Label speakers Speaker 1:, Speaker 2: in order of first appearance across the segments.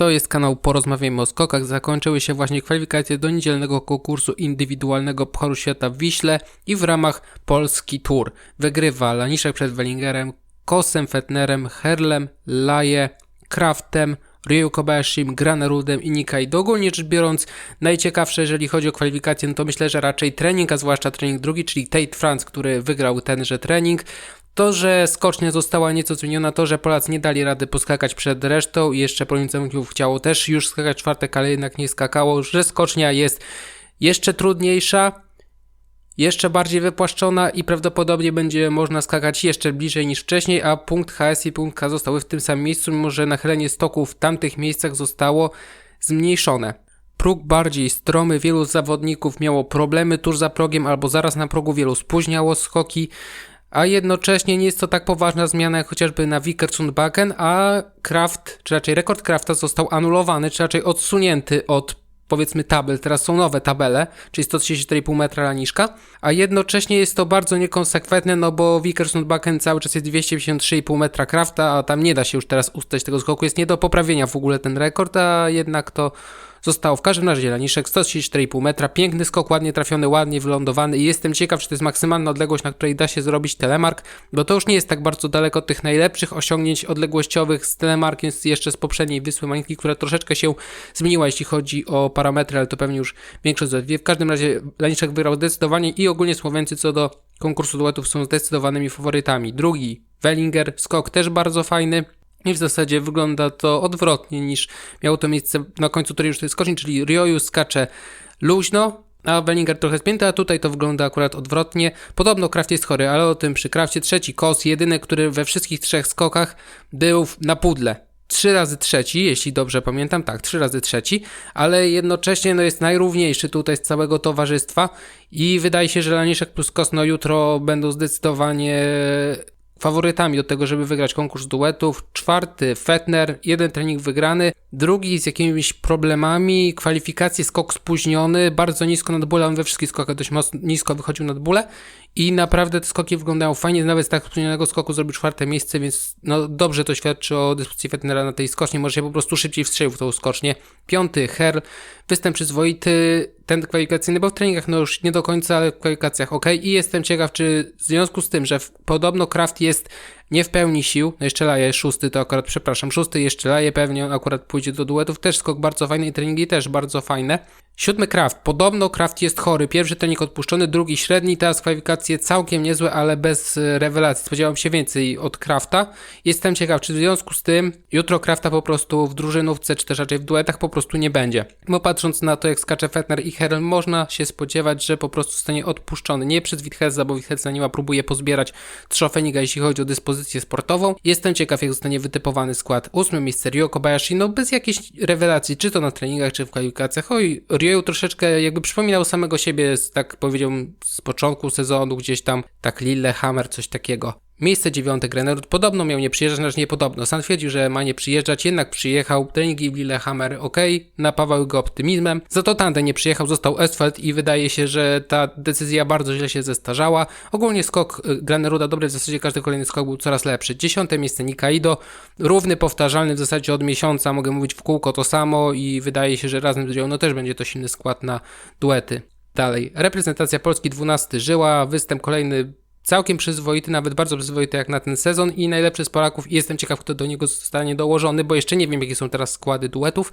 Speaker 1: To jest kanał Porozmawiajmy o skokach. Zakończyły się właśnie kwalifikacje do niedzielnego konkursu indywidualnego Pucharu Świata w Wiśle i w ramach Polski Tour wygrywa Laniszek przed Wellingerem, Kosem, Fetnerem, Herlem, Laje, Kraftem, Ryu Kobayashim, Granerudem i Nikaido. Ogólnie rzecz biorąc, najciekawsze, jeżeli chodzi o kwalifikacje, no to myślę, że raczej trening, a zwłaszcza trening drugi, czyli Tate France, który wygrał tenże trening. To, że skocznia została nieco zmieniona, to, że Polacy nie dali rady poskakać przed resztą i jeszcze policjantów chciało też już skakać czwartek, ale jednak nie skakało, że skocznia jest jeszcze trudniejsza, jeszcze bardziej wypłaszczona i prawdopodobnie będzie można skakać jeszcze bliżej niż wcześniej, a punkt HS i punkt K zostały w tym samym miejscu, mimo że nachylenie stoku w tamtych miejscach zostało zmniejszone. Próg bardziej stromy, wielu zawodników miało problemy tuż za progiem albo zaraz na progu, wielu spóźniało skoki, a jednocześnie nie jest to tak poważna zmiana jak chociażby na Vickersundbacken, a Kraft, czy raczej rekord Krafta został anulowany, czy raczej odsunięty od powiedzmy tabel, teraz są nowe tabele, czyli 134,5 metra laniszka, a jednocześnie jest to bardzo niekonsekwentne, no bo Vickersundbacken cały czas jest 253,5 metra Krafta, a tam nie da się już teraz ustać tego skoku, jest nie do poprawienia w ogóle ten rekord, a jednak to zostało w każdym razie Laniszek 134,5 metra, piękny skok, ładnie trafiony, ładnie wylądowany i jestem ciekaw, czy to jest maksymalna odległość, na której da się zrobić telemark, bo to już nie jest tak bardzo daleko od tych najlepszych osiągnięć odległościowych z telemarkiem jeszcze z poprzedniej Wysły Mańskiej, która troszeczkę się zmieniła, jeśli chodzi o parametry, ale to pewnie już większość wie. W każdym razie Laniszek wygrał zdecydowanie i ogólnie Słoweńcy co do konkursu duetów są zdecydowanymi faworytami. Drugi Wellinger, skok też bardzo fajny, i w zasadzie wygląda to odwrotnie niż miało to miejsce na końcu turnieju tej skoczni, czyli Ryoyu skacze luźno, a Bellinger trochę spięty, a tutaj to wygląda akurat odwrotnie. Podobno Kraft jest chory, ale o tym przy Krafcie. Trzeci Kos, jedyny, który we wszystkich trzech skokach był na pudle. Trzy razy trzeci, jeśli dobrze pamiętam, tak, trzy razy trzeci, ale jednocześnie no, jest najrówniejszy tutaj z całego towarzystwa i wydaje się, że Laniszek plus Kos no, jutro będą zdecydowanie faworytami do tego, żeby wygrać konkurs duetów. Czwarty Fetner, jeden trening wygrany, drugi z jakimiś problemami, kwalifikacje, skok spóźniony, bardzo nisko nad bólem, we wszystkich skokach dość mocno, nisko wychodził nad bóle i naprawdę te skoki wyglądają fajnie, nawet z tak spóźnionego skoku zrobił czwarte miejsce, więc no dobrze to świadczy o dyspozycji Fetnera na tej skoczni, może się po prostu szybciej wstrzelił w tą skocznię. Piąty Herl, występ przyzwoity, ten kwalifikacyjny, bo w treningach no już nie do końca, ale w kwalifikacjach ok. I jestem ciekaw, czy w związku z tym, że podobno Kraft jest nie w pełni sił, no jeszcze Laje szósty, to akurat, przepraszam, szósty jeszcze Laje, pewnie on akurat pójdzie do duetów, też skok bardzo fajny i treningi też bardzo fajne. Siódmy Kraft, podobno Kraft jest chory, pierwszy trening odpuszczony, drugi średni, teraz kwalifikacje całkiem niezłe, ale bez e, rewelacji, spodziewałem się więcej od Krafta. Jestem ciekaw, czy w związku z tym jutro Krafta po prostu w drużynówce, czy też raczej w duetach po prostu nie będzie. Bo patrząc na to, jak skacze Fetner i Herel, można się spodziewać, że po prostu zostanie odpuszczony. Nie przez Withelza, bo Withelza nie ma, próbuje pozbierać trofeniga, jeśli chodzi o dyspozycję sportową. Jestem ciekaw, jak zostanie wytypowany skład. Ósmy miejsce Ryo Kobayashi, no bez jakiejś rewelacji, czy to na treningach, czy w kwalifikacjach. Oj, Ryo troszeczkę jakby przypominał samego siebie, tak powiedziałbym, z początku sezonu, gdzieś tam tak Lillehammer, coś takiego. Miejsce dziewiąte Grenerud podobno miał nie przyjeżdżać, znaczy nie podobno. Sam twierdził, że ma nie przyjeżdżać, jednak przyjechał. Treningi w Lillehammer ok, napawał go optymizmem. Za to Tande nie przyjechał, został Estfeld i wydaje się, że ta decyzja bardzo źle się zestarzała. Ogólnie skok y, Graneruda dobry, w zasadzie każdy kolejny skok był coraz lepszy. Dziesiąte miejsce Nikaido, równy, powtarzalny w zasadzie od miesiąca, mogę mówić w kółko to samo i wydaje się, że razem z Rio no też będzie to silny skład na duety. Dalej, reprezentacja Polski 12 żyła, występ kolejny całkiem przyzwoity, nawet bardzo przyzwoity jak na ten sezon i najlepszy z Polaków i jestem ciekaw, kto do niego zostanie dołożony, bo jeszcze nie wiem, jakie są teraz składy duetów.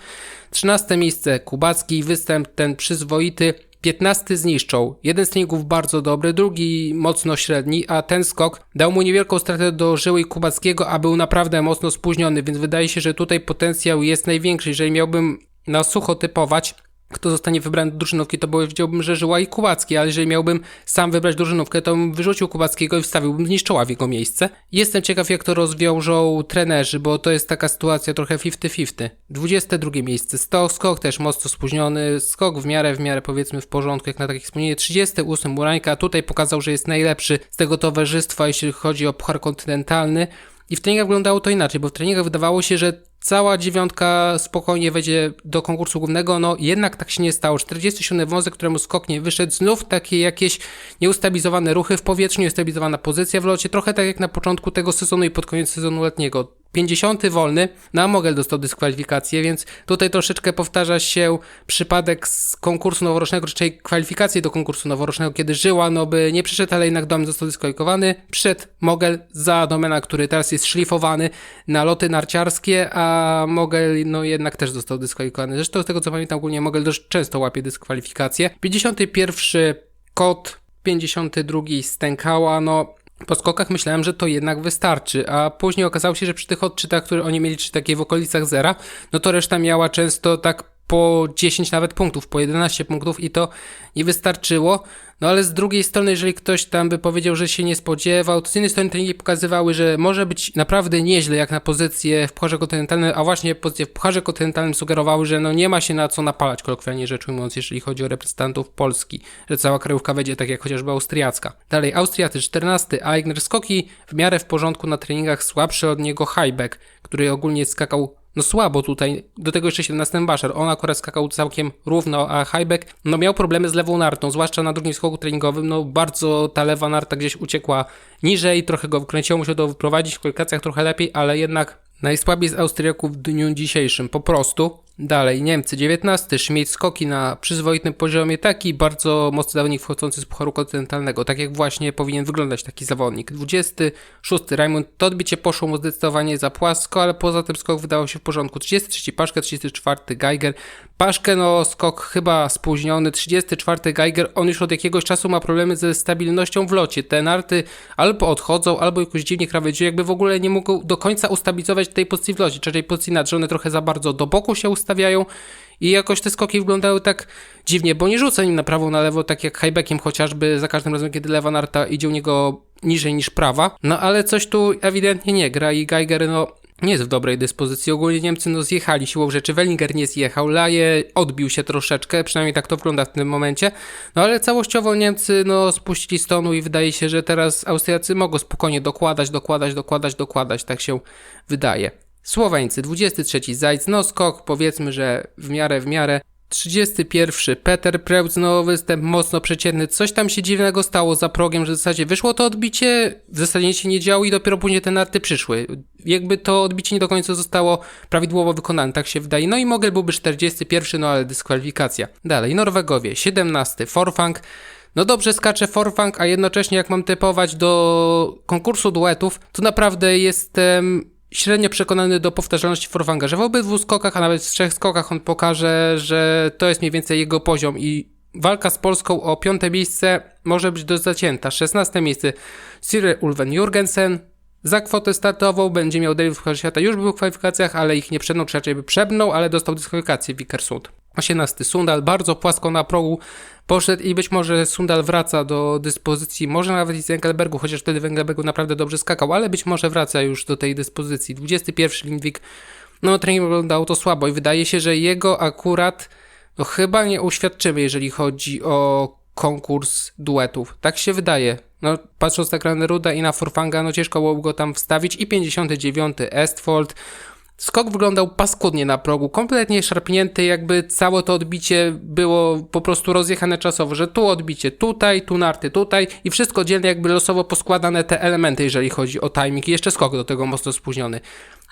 Speaker 1: 13 miejsce Kubacki, występ ten przyzwoity. 15 zniszczą. Jeden z treningów bardzo dobry, drugi mocno średni, a ten skok dał mu niewielką stratę do Żyły Kubackiego, a był naprawdę mocno spóźniony, więc wydaje się, że tutaj potencjał jest największy. Jeżeli miałbym na sucho typować, kto zostanie wybrany do drużynówki, to powiedziałbym, że Żyła i Kubacki, ale jeżeli miałbym sam wybrać drużynówkę, to bym wyrzucił Kubackiego i wstawiłbym Zniszczoła w jego miejsce. Jestem ciekaw, jak to rozwiążą trenerzy, bo to jest taka sytuacja trochę 50-50. 22 miejsce, Stok, skok też mocno spóźniony, skok w miarę, w miarę powiedzmy w porządku, jak na takich wspomnienie. 38 Murańka, tutaj pokazał, że jest najlepszy z tego towarzystwa, jeśli chodzi o puchar kontynentalny. I w treningach wyglądało to inaczej, bo w treningach wydawało się, że cała dziewiątka spokojnie wejdzie do konkursu głównego, no jednak tak się nie stało. 47 wąsek, któremu skok nie wyszedł, znów takie jakieś nieustabilizowane ruchy w powietrzu, nieustabilizowana pozycja w locie, trochę tak jak na początku tego sezonu i pod koniec sezonu letniego. 50 wolny, no a Mogel dostał dyskwalifikację, więc tutaj troszeczkę powtarza się przypadek z konkursu noworocznego, czy tej kwalifikacji do konkursu noworocznego, kiedy Żyła, no by nie przyszedł, ale jednak Domen został dyskwalifikowany. Przyszedł Mogel za Domena, który teraz jest szlifowany na loty narciarskie, a Mogel no jednak też został dyskwalifikowany. Zresztą z tego co pamiętam ogólnie Mogel dość często łapie dyskwalifikacje. 51 Kot, 52 Stękała, no po skokach myślałem, że to jednak wystarczy, a później okazało się, że przy tych odczytach, które oni mieli, czy takie w okolicach zera, no to reszta miała często tak po 10 nawet punktów, po 11 punktów i to nie wystarczyło. No ale z drugiej strony, jeżeli ktoś tam by powiedział, że się nie spodziewał, to z jednej strony treningi pokazywały, że może być naprawdę nieźle jak na pozycję w Pucharze Kontynentalnym, a właśnie pozycje w Pucharze Kontynentalnym sugerowały, że no nie ma się na co napalać, kolokwialnie rzecz ujmując, jeżeli chodzi o reprezentantów Polski, że cała krajówka będzie tak jak chociażby austriacka. Dalej, Austriacy 14, Aigner skoki w miarę w porządku na treningach, słabszy od niego Highback, który ogólnie skakał no słabo tutaj, do tego jeszcze 17 Basher, on akurat skakał całkiem równo, a Highback no miał problemy z lewą nartą, zwłaszcza na drugim skoku treningowym, no bardzo ta lewa narta gdzieś uciekła niżej, trochę go wkręciło, musiał to wyprowadzić w kwalifikacjach trochę lepiej, ale jednak najsłabiej z Austriaków w dniu dzisiejszym, po prostu. Dalej, Niemcy 19, Schmidt skoki na przyzwoitym poziomie, taki bardzo mocny zawodnik wchodzący z Pucharu Kontynentalnego, tak jak właśnie powinien wyglądać taki zawodnik. 26, Raymond, to odbicie poszło mu zdecydowanie za płasko, ale poza tym skok wydawał się w porządku. 33, Paszkę, 34, Geiger. Paszkę, no skok chyba spóźniony, 34, Geiger, on już od jakiegoś czasu ma problemy ze stabilnością w locie. Te narty albo odchodzą, albo jakoś dziwnie krawędzią, jakby w ogóle nie mogą do końca ustabilizować tej pozycji w locie, czyli pozycji nad, trochę za bardzo do boku się ustawiają, stawiają i jakoś te skoki wyglądały tak dziwnie, bo nie rzuca nim na prawo, na lewo, tak jak highbackiem chociażby, za każdym razem, kiedy lewa narta idzie u niego niżej niż prawa. No ale coś tu ewidentnie nie gra i Geiger, no nie jest w dobrej dyspozycji. Ogólnie Niemcy no zjechali siłą rzeczy. Wellinger nie zjechał, Laje odbił się troszeczkę, przynajmniej tak to wygląda w tym momencie. No ale całościowo Niemcy no spuścili stonu i wydaje się, że teraz Austriacy mogą spokojnie dokładać, dokładać, dokładać, dokładać. Tak się wydaje. Słoweńcy, 23 Zajc, no skok powiedzmy, że w miarę, w miarę. 31 Peter Preutz, no występ mocno przeciętny. Coś tam się dziwnego stało za progiem, że w zasadzie wyszło to odbicie, w zasadzie nic się nie działo i dopiero później te narty przyszły. Jakby to odbicie nie do końca zostało prawidłowo wykonane, tak się wydaje. No i Mogel byłby 41, no ale dyskwalifikacja. Dalej, Norwegowie, 17 Forfang. No dobrze skacze Forfang, a jednocześnie jak mam typować do konkursu duetów, to naprawdę jestem średnio przekonany do powtarzalności Forfanga, że w obydwu skokach, a nawet w trzech skokach on pokaże, że to jest mniej więcej jego poziom i walka z Polską o piąte miejsce może być dość zacięta. 16 miejsce Cyril Ulven Jurgensen. Za kwotę startową będzie miał David w świata, już był w kwalifikacjach, ale ich nie przebnął, czy raczej by przebnął, ale dostał dyskwalifikację Wikersund. 18 Sundal, bardzo płasko na progu poszedł i być może Sundal wraca do dyspozycji, może nawet i z Engelbergu, chociaż wtedy w Engelbergu naprawdę dobrze skakał, ale być może wraca już do tej dyspozycji. 21 Lindwik, no trening wyglądał to słabo i wydaje się, że jego akurat no chyba nie uświadczymy, jeżeli chodzi o konkurs duetów. Tak się wydaje. No, patrząc na Ruda i na Forfanga, no ciężko byłoby go tam wstawić. I 59 Estfold. Skok wyglądał paskudnie na progu, kompletnie szarpnięty, jakby całe to odbicie było po prostu rozjechane czasowo, że tu odbicie tutaj, tu narty tutaj i wszystko dzielnie jakby losowo poskładane te elementy, jeżeli chodzi o timing i jeszcze skok do tego mocno spóźniony.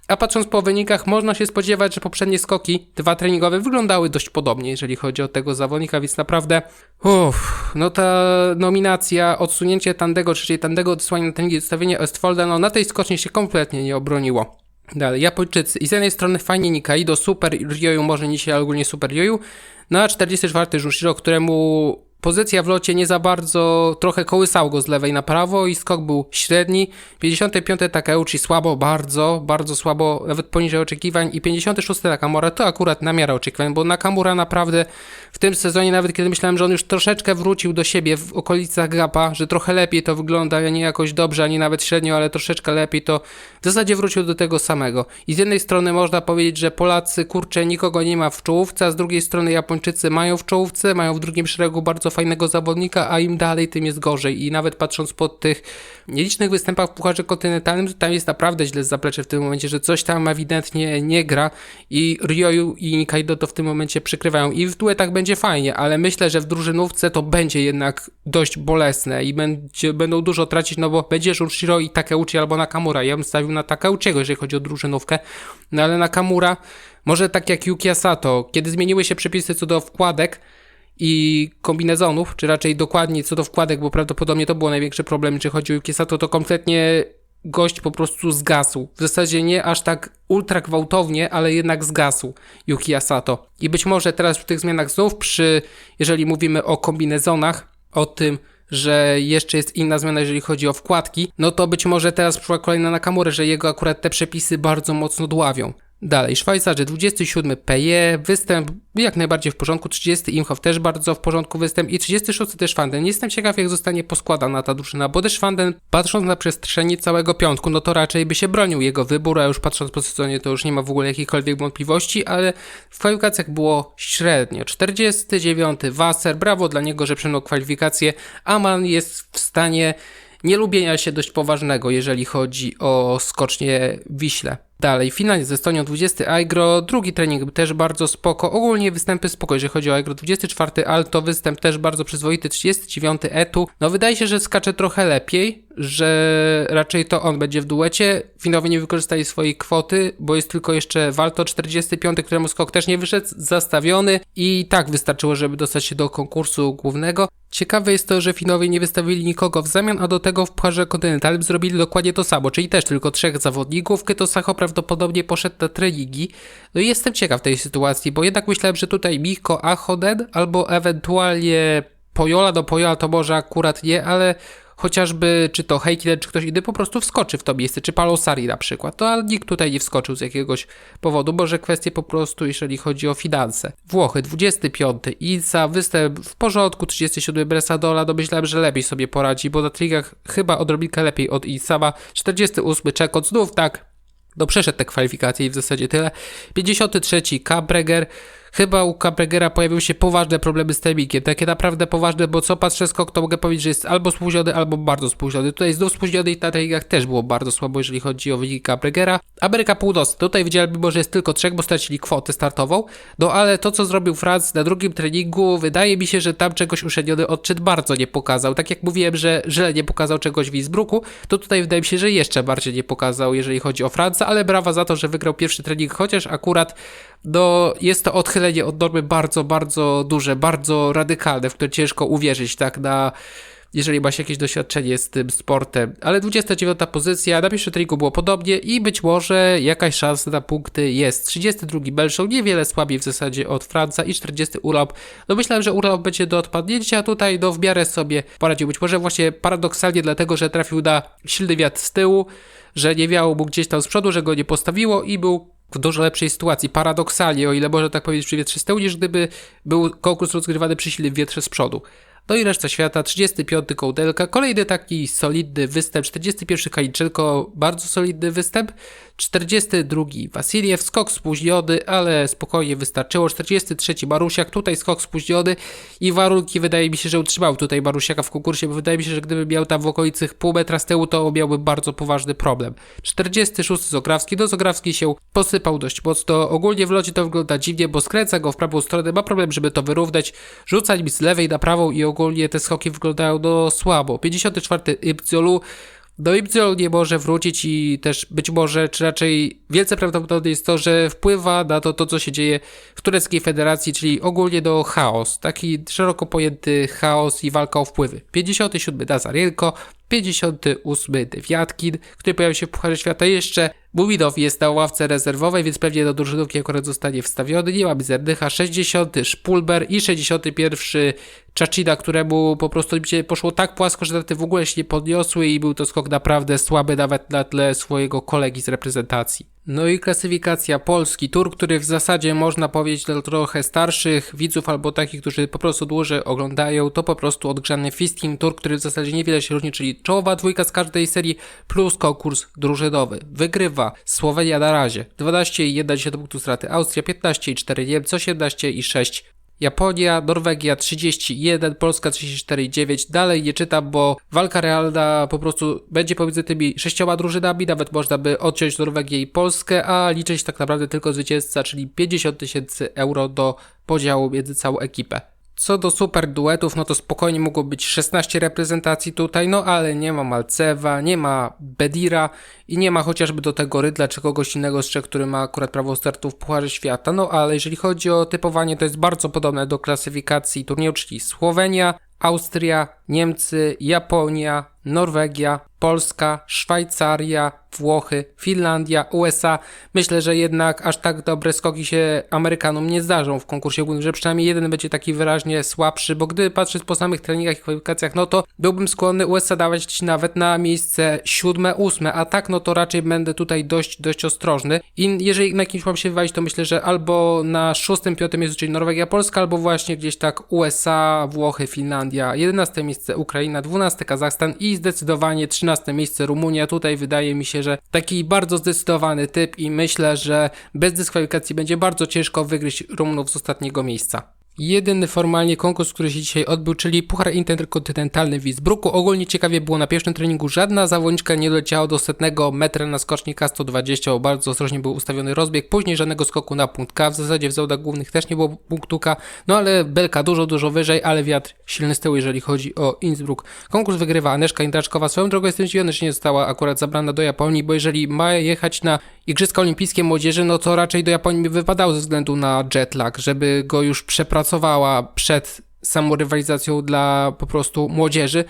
Speaker 1: A patrząc po wynikach, można się spodziewać, że poprzednie skoki, dwa treningowe, wyglądały dość podobnie, jeżeli chodzi o tego zawodnika, więc naprawdę, uff, no ta nominacja, odsunięcie Tandego, czyli Tandego odesłanie na treningi, odstawienie Ostfolda, no na tej skoczni się kompletnie nie obroniło. Dalej, Japończycy. I z jednej strony fajnie Nikaido, super Ryoyu, może nie się, ogólnie super Ryoyu. No a 44 Junshiro, któremu Pozycja w locie nie za bardzo, trochę kołysał go z lewej na prawo i skok był średni. 55 Takeuchi słabo, bardzo, bardzo słabo, nawet poniżej oczekiwań. I 56 Nakamura to akurat na miarę oczekiwań, bo Nakamura naprawdę w tym sezonie, nawet kiedy myślałem, że on już troszeczkę wrócił do siebie w okolicach gapa, że trochę lepiej to wygląda, nie jakoś dobrze, ani nawet średnio, ale troszeczkę lepiej, to w zasadzie wrócił do tego samego. I z jednej strony można powiedzieć, że Polacy, kurczę, nikogo nie ma w czołówce, a z drugiej strony Japończycy mają w czołówce, mają w drugim szeregu bardzo fajnego zawodnika, a im dalej, tym jest gorzej. I nawet patrząc po tych nielicznych występach w Pucharze Kontynentalnym, tam jest naprawdę źle z zaplecze w tym momencie, że coś tam ewidentnie nie gra i Ryoyu i Kaido to w tym momencie przykrywają. I w duetach będzie fajnie, ale myślę, że w drużynówce to będzie jednak dość bolesne i będzie, będą dużo tracić, no bo będzie Shiro i Takeuchi albo Nakamura. Ja bym stawił na Takeuchiego, jeżeli chodzi o drużynówkę, no ale Nakamura, może tak jak Yuki Asato, kiedy zmieniły się przepisy co do wkładek, i kombinezonów, czy raczej dokładnie co do wkładek, bo prawdopodobnie to było największy problem, czy chodzi o Yuki Sato, to kompletnie gość po prostu zgasł. W zasadzie nie aż tak ultra gwałtownie, ale jednak zgasł Yuki Asato. I być może teraz przy tych zmianach znów, przy, jeżeli mówimy o kombinezonach, o tym, że jeszcze jest inna zmiana, jeżeli chodzi o wkładki, no to być może teraz przyszła kolejna Nakamura, że jego akurat te przepisy bardzo mocno dławią. Dalej, Szwajcarzy 27 PE, występ jak najbardziej w porządku, 30 Imhoff też bardzo w porządku występ i 36 też Fanden. Jestem ciekaw jak zostanie poskładana ta drużyna, bo też Fanden patrząc na przestrzeni całego piątku, no to raczej by się bronił jego wybór, a już patrząc po sezonie to już nie ma w ogóle jakichkolwiek wątpliwości, ale w kwalifikacjach było średnio. 49 Wasser, brawo dla niego, że przemknął kwalifikacje. Aman jest w stanie nielubienia się dość poważnego, jeżeli chodzi o skocznie Wiśle. Dalej, finalnie ze Estonią 20 Aigro, drugi trening też bardzo spoko, ogólnie występy spoko, jeżeli chodzi o Aigro, 24 Alto, występ też bardzo przyzwoity, 39 Etu, no wydaje się, że skacze trochę lepiej, że raczej to on będzie w duecie, Finowie nie wykorzystali swojej kwoty, bo jest tylko jeszcze Walto 45, któremu skok też nie wyszedł, zastawiony. I tak wystarczyło, żeby dostać się do konkursu głównego. Ciekawe jest to, że Finowie nie wystawili nikogo w zamian, a do tego w Pucharze Kontynentalnym zrobili dokładnie to samo, czyli też tylko trzech zawodników, Kyto Sacho prawdopodobnie poszedł na treningi. No i jestem ciekaw tej sytuacji, bo jednak myślałem, że tutaj Miko Achoden albo ewentualnie Pojola do Pojola to może akurat nie, ale chociażby czy to Heikile, czy ktoś inny po prostu wskoczy w to miejsce, czy Palosari na przykład, to ale nikt tutaj nie wskoczył z jakiegoś powodu, może kwestie po prostu, jeżeli chodzi o finanse. Włochy, 25. Ilsa, występ w porządku, 37. Bresadola, domyślałem, że lepiej sobie poradzi, bo na trigach chyba odrobinkę lepiej od Ilsama, 48. Czekot, znów tak, no przeszedł te kwalifikacje i w zasadzie tyle. 53. Kabreger. Chyba u Kabregera pojawiły się poważne problemy z timingiem, takie naprawdę poważne, bo co patrzę skok, to mogę powiedzieć, że jest albo spóźniony, albo bardzo spóźniony. Tutaj znów spóźniony i na treningach też było bardzo słabo, jeżeli chodzi o wyniki Kabregera. Ameryka Północna, tutaj widziałem, mimo że jest tylko trzech, bo stracili kwotę startową, no ale to, co zrobił Franz na drugim treningu, wydaje mi się, że tam czegoś uszedniony odczyt bardzo nie pokazał. Tak jak mówiłem, że źle nie pokazał czegoś w Innsbrucku, to tutaj wydaje mi się, że jeszcze bardziej nie pokazał, jeżeli chodzi o Franca, ale brawa za to, że wygrał pierwszy trening, chociaż akurat no, jest to odchylenie od normy bardzo, bardzo duże, bardzo radykalne, w które ciężko uwierzyć, tak, na jeżeli masz jakieś doświadczenie z tym sportem. Ale 29 pozycja, na pierwszym treningu było podobnie i być może jakaś szansa na punkty jest. 32 Belszą, niewiele słabiej w zasadzie od Franca i 40 Urlaub. No myślałem, że Urlaub będzie do odpadnięcia, tutaj no w miarę sobie poradził. Być może właśnie paradoksalnie dlatego, że trafił na silny wiatr z tyłu, że nie wiało mu gdzieś tam z przodu, że go nie postawiło i był w dużo lepszej sytuacji, paradoksalnie, o ile można tak powiedzieć przy wietrze z tyłu, niż gdyby był konkurs rozgrywany przy silnym wietrze z przodu. No i reszta świata, 35 Kołdelka, kolejny taki solidny występ, 41 Kaliczenko, bardzo solidny występ, 42 Wasiliew, skok spóźniony, ale spokojnie wystarczyło, 43 Marusiak, tutaj skok spóźniony i warunki. Wydaje mi się, że utrzymał tutaj Marusiaka w konkursie, bo wydaje mi się, że gdyby miał tam w okolicy pół metra z tyłu, to miałby bardzo poważny problem. 46 Zograwski, do Zograwski się posypał dość mocno, ogólnie w locie to wygląda dziwnie, bo skręca go w prawą stronę, ma problem, żeby to wyrównać, rzuca nim z lewej na prawą i ogólnie te skoki wyglądają no słabo. 54 Ipciolu, do Ibzol nie może wrócić i też być może, czy raczej wielce prawdopodobne jest to, że wpływa na to, to co się dzieje w tureckiej federacji, czyli ogólnie do chaos. Taki szeroko pojęty chaos i walka o wpływy. 57 Dazarielko, 58 Dewiatkin, który pojawił się w Pucharze Świata jeszcze. Bumidow jest na ławce rezerwowej, więc pewnie do drużynówki akurat zostanie wstawiony. Nie ma Zerdycha. 60 Szpulber i 61 Czacina, któremu po prostu poszło tak płasko, że daty w ogóle się nie podniosły i był to skok naprawdę słaby nawet na tle swojego kolegi z reprezentacji. No i klasyfikacja Polski, tur, który w zasadzie można powiedzieć dla trochę starszych widzów albo takich, którzy po prostu dłużej oglądają, to po prostu odgrzany Fisting Tour, który w zasadzie niewiele się różni, czyli czołowa dwójka z każdej serii plus konkurs drużynowy. Wygrywa Słowenia na razie 12,1 punktu straty, Austria 15,4 Niemcy 18 i 6 Japonia, Norwegia 31, Polska 34,9. Dalej nie czytam, bo walka realna po prostu będzie pomiędzy tymi sześcioma drużynami. Nawet można by odciąć Norwegię i Polskę, a liczyć tak naprawdę tylko zwycięzca, czyli 50 tysięcy euro do podziału między całą ekipę. Co do super duetów, no to spokojnie mogło być 16 reprezentacji tutaj, no ale nie ma Malcewa, nie ma Bedira i nie ma chociażby do tego Rydla czy kogoś innego z Czech, który ma akurat prawo startu w Pucharze Świata. No ale jeżeli chodzi o typowanie, to jest bardzo podobne do klasyfikacji turnieju, czyli Słowenia, Austria, Niemcy, Japonia, Norwegia, Polska, Szwajcaria, Włochy, Finlandia, USA. Myślę, że jednak aż tak dobre skoki się Amerykanom nie zdarzą w konkursie ogólnym, że przynajmniej jeden będzie taki wyraźnie słabszy, bo gdy patrzeć po samych treningach i kwalifikacjach, no to byłbym skłonny USA dawać nawet na miejsce siódme, ósme, a tak no to raczej będę tutaj dość, dość ostrożny i jeżeli na kimś mam się wywalić, to myślę, że albo na szóstym, piątym miejscu, czyli Norwegia, Polska, albo właśnie gdzieś tak USA, Włochy, Finlandia, 11 miejsce Ukraina, 12 Kazachstan i zdecydowanie 13 miejsce Rumunia. Tutaj wydaje mi się, że taki bardzo zdecydowany typ i myślę, że bez dyskwalifikacji będzie bardzo ciężko wygryźć Rumunów z ostatniego miejsca. Jedyny formalnie konkurs, który się dzisiaj odbył, czyli Puchar Interkontynentalny w Innsbrucku. Ogólnie ciekawie było na pierwszym treningu żadna zawodniczka nie doleciała do setnego metra na skoczni K120, bo bardzo ostrożnie był ustawiony rozbieg. Później żadnego skoku na punkt K. W zasadzie w zawodach głównych też nie było punktu K. No ale belka dużo, dużo wyżej, ale wiatr silny z tyłu, jeżeli chodzi o Innsbruck. Konkurs wygrywa Aneszka Indraczkowa. Swoją drogą jestem zdziwiony, że nie została akurat zabrana do Japonii, bo jeżeli ma jechać na Igrzyska Olimpijskie Młodzieży, no to raczej do Japonii by wypadało ze względu na jetlag, żeby go już przepracowała przed samą rywalizacją dla po prostu młodzieży,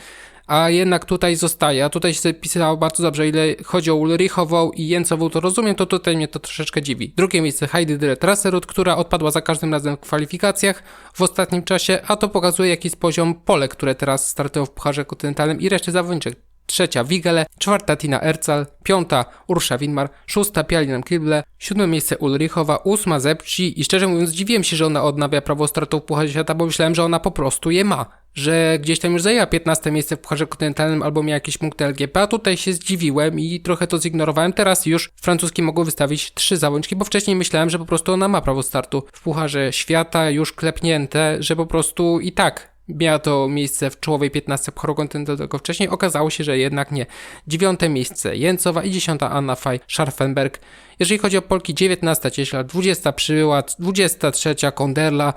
Speaker 1: a jednak tutaj zostaje, a tutaj się pisało bardzo dobrze, ile chodzi o Ulrichową i Jęcową, to rozumiem, to tutaj mnie to troszeczkę dziwi. Drugie miejsce Heidi Dre Traserud, która odpadła za każdym razem w kwalifikacjach w ostatnim czasie, a to pokazuje jaki jest poziom pole, które teraz startują w Pucharze Kontynentalnym i reszty zawodniczek trzecia Wigele, czwarta Tina Ercal, piąta Ursza Winmar, szósta Pialinem Kible, siódme miejsce Ulrichowa, ósma Zepci i szczerze mówiąc dziwiłem się, że ona odnawia prawo startu w Pucharze Świata, bo myślałem, że ona po prostu je ma, że gdzieś tam już zajęła 15 miejsce w Pucharze Kontynentalnym albo miała jakieś punkty LGP, a tutaj się zdziwiłem i trochę to zignorowałem. Teraz już francuski mogły wystawić trzy zawodniczki, bo wcześniej myślałem, że po prostu ona ma prawo startu w Pucharze Świata już klepnięte, że po prostu i tak Miała to miejsce w czołowej 15 Pucharu Kontynentalnego wcześniej, okazało się, że jednak nie. Dziewiąte miejsce Jęcowa i dziesiąta Anna Faj Scharfenberg. Jeżeli chodzi o Polki, 19 Cieśla, 20 Przybyła, 23 Konderla,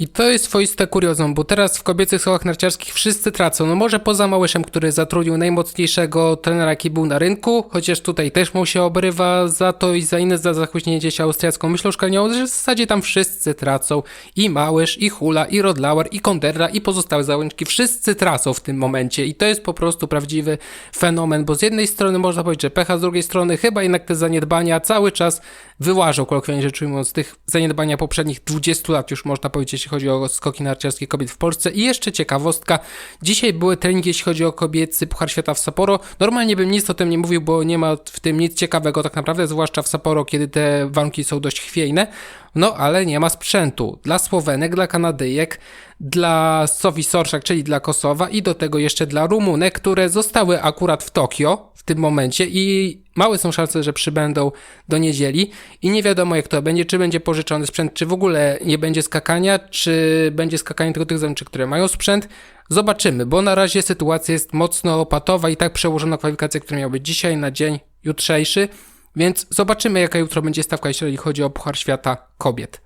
Speaker 1: i to jest swoiste kuriozum, bo teraz w kobiecych skokach narciarskich wszyscy tracą. No może poza Małyszem, który zatrudnił najmocniejszego trenera, jaki był na rynku, chociaż tutaj też mu się obrywa za to i za inne za zachłyśnięcie się austriacką myślą szkoleniową, że w zasadzie tam wszyscy tracą. I Małysz, i Hula, i Rodlauer, i Konderra, i pozostałe załączki. Wszyscy tracą w tym momencie i to jest po prostu prawdziwy fenomen, bo z jednej strony można powiedzieć, że pecha, z drugiej strony chyba jednak te zaniedbania cały czas wyłażą, kolokwialnie rzecz ujmując, tych zaniedbania poprzednich 20 lat już można powiedzieć, chodzi o skoki narciarskie kobiet w Polsce. I jeszcze ciekawostka, dzisiaj były treningi, jeśli chodzi o kobiecy Puchar Świata w Sapporo. Normalnie bym nic o tym nie mówił, bo nie ma w tym nic ciekawego tak naprawdę, zwłaszcza w Sapporo, kiedy te warunki są dość chwiejne. No ale nie ma sprzętu. Dla Słowenek, dla Kanadyjek, dla Sofii Sorszak, czyli dla Kosowa i do tego jeszcze dla Rumunek, które zostały akurat w Tokio w tym momencie i małe są szanse, że przybędą do niedzieli i nie wiadomo jak to będzie, czy będzie pożyczony sprzęt, czy w ogóle nie będzie skakania, czy będzie skakanie tylko tych zawodniczych, które mają sprzęt. Zobaczymy, bo na razie sytuacja jest mocno opatowa i tak przełożona kwalifikacje, które miały być dzisiaj na dzień jutrzejszy, więc zobaczymy jaka jutro będzie stawka, jeżeli chodzi o Puchar Świata kobiet.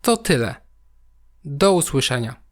Speaker 1: To tyle. Do usłyszenia.